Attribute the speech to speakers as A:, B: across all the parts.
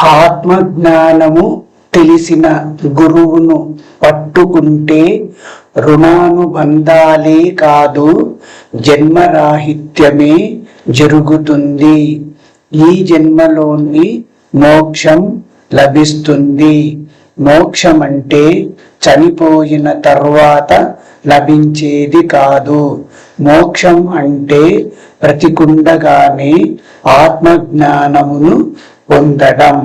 A: ఆత్మజ్ఞానము తెలిసిన గురువును పట్టుకుంటే రుణానుబంధాలే కాదు జన్మరాహిత్యమే జరుగుతుంది. ఈ జన్మలోని మోక్షం లభిస్తుంది. మోక్షం అంటే చనిపోయిన తర్వాత లభించేది కాదు. మోక్షం అంటే బ్రతికుండగానే ఆత్మజ్ఞానమును పొందడం.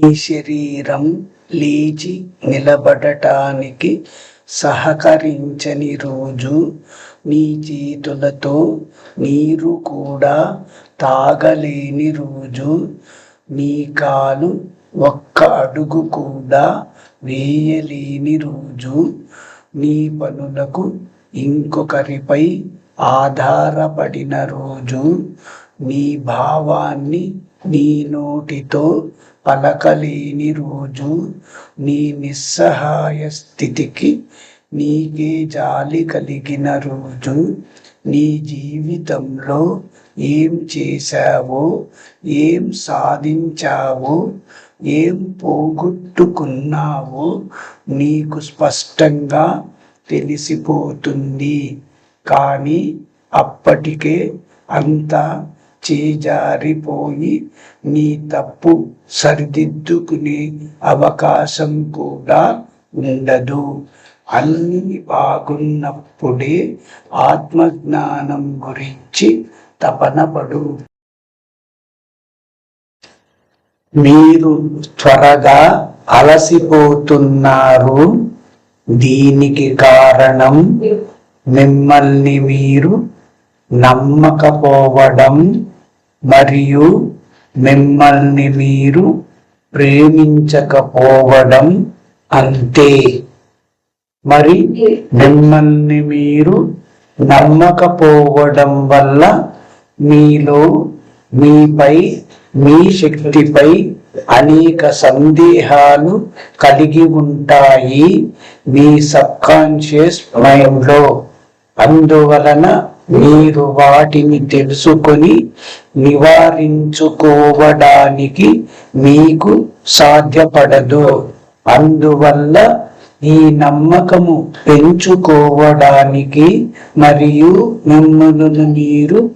A: ఈ శరీరం లేచి నిలబడటానికి సహకరించని రోజు నీ చేతులతో నీరు కూడా తాగలేని రోజు నీ కాలు ఒక్క అడుగు కూడా వేయలేని రోజు నీ పనులకు ఇంకొకరిపై ఆధారపడిన రోజు నీ భావాన్ని నీ నోటితో పలకలేని రోజు నీ నిస్సహాయ స్థితికి నీకే జాలి కలిగిన రోజు నీ జీవితంలో ఏం చేశావో ఏం సాధించావో ఏం పోగొట్టుకున్నావో నీకు స్పష్టంగా తెలిసిపోతుంది. కానీ అప్పటికే అంతా చేజారిపోయి నీ తప్పు సరిదిద్దుకునే అవకాశం కూడా ఉండదు. అన్ని బాగున్నప్పుడే ఆత్మజ్ఞానం గురించి తపనపడు. మీరు త్వరగా అలసిపోతున్నారు. దీనికి కారణం మిమ్మల్ని మీరు నమ్మకపోవడం మరియు మిమ్మల్ని మీరు ప్రేమించకపోవడం అంతే. మరి మిమ్మల్ని మీరు నమ్మకపోవడం వల్ల మీలో మీపై మీ శక్తిపై అనేక సందేహాలు కలిగి ఉంటాయి. మీ సబ్ కాన్షియస్ మైండ్లో. అందువలన మీరు వాటిని తెలుసుకొని నివారించుకోవడానికి మీకు సాధ్యపడదు. అందువల్ల ఈ నమ్మకము పెంచుకోవడానికి మరియు మిమ్మల్ని మీరు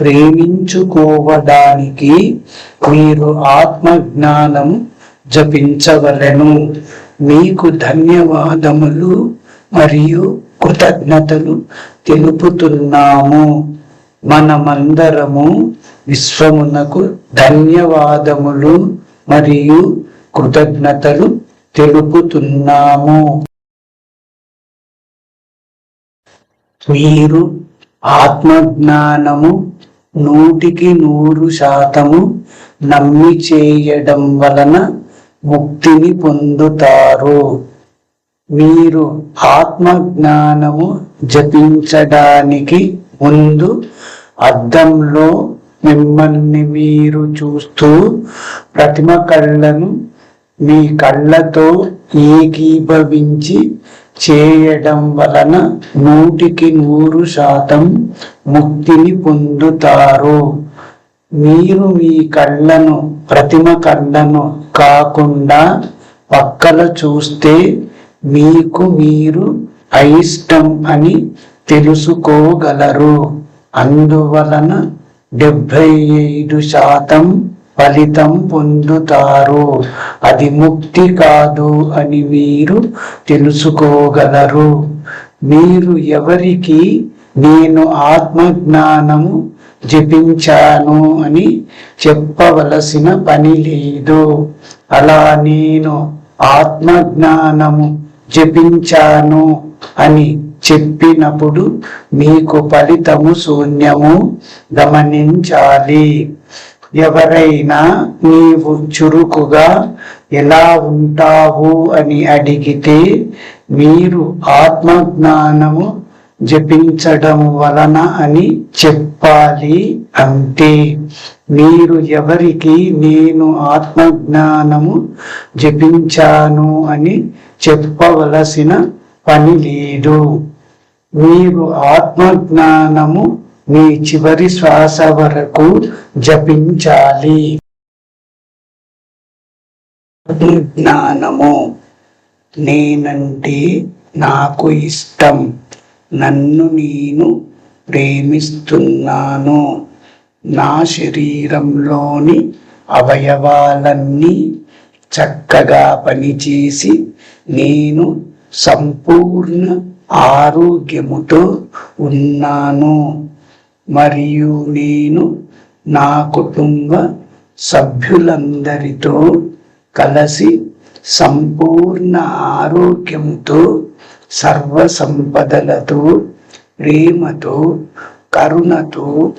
A: ప్రేమించుకోవడానికి మీరు ఆత్మజ్ఞానం జపించవలను. మీకు ధన్యవాదములు మరియు కృతజ్ఞతలు తెలుపుతున్నాము. మనమందరము విశ్వమునకు ధన్యవాదములు మరియు కృతజ్ఞతలు తెలుపుతున్నాము. మీరు ఆత్మజ్ఞానము నూటికి నూరు శాతము నమ్మి చేయడం వలన ముక్తిని పొందుతారు. మీరు ఆత్మజ్ఞానము జపించడానికి ముందు అద్దంలో మిమ్మల్ని మీరు చూస్తూ ప్రతిమ కళ్ళను మీ కళ్ళతో ఏకీభవించి చేయడం వలన నూటికి నూరు శాతం ముక్తిని పొందుతారు. మీరు మీ కళ్ళను ప్రతిమ కళ్ళను కాకుండా పక్కల చూస్తే మీకు మీరు అయిష్టం అని తెలుసుకోగలరు. అందువలన డెబ్బై ఐదు శాతం ఫలితం పొందుతారు. అది ముక్తి కాదు అని మీరు తెలుసుకోగలరు. మీరు ఎవరికి నేను ఆత్మజ్ఞానము జపించాను అని చెప్పవలసిన పని లేదు. అలా నేను ఆత్మజ్ఞానము జపించాను అని చెప్పినప్పుడు మీకు ఫలితము శూన్యము గమనించాలి. ఎవరైనా నీవు చురుకుగా ఎలా ఉంటావు అని అడిగితే మీరు ఆత్మజ్ఞానము జపించడం వలన అని చెప్పాలి అంతే మీరు ఎవరికి నేను ఆత్మజ్ఞానము జపించాను అని చెప్పవలసిన పని లేదు. మీరు ఆత్మజ్ఞానము మీ చివరి శ్వాస వరకు జపించాలి. జ్ఞానము నేనంటే నాకు ఇష్టం. నన్ను నేను ప్రేమిస్తున్నాను. నా శరీరంలోని అవయవాలన్నీ చక్కగా పనిచేసి నేను సంపూర్ణ ఆరోగ్యముతో ఉన్నాను. మరియు నేను నా కుటుంబ సభ్యులందరితో కలిసి సంపూర్ణ ఆరోగ్యంతో సర్వ సంపదలతో ప్రేమతో కరుణతో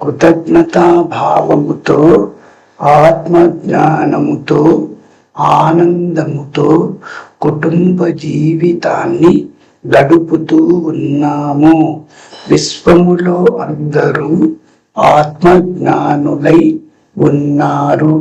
A: కృతజ్ఞతాభావముతో ఆత్మజ్ఞానముతో ఆనందముతో కుటుంబ జీవితాన్ని గడుపుతూ ఉన్నాము విశ్వములో అందరూ ఆత్మజ్ఞానులై ఉన్నారు.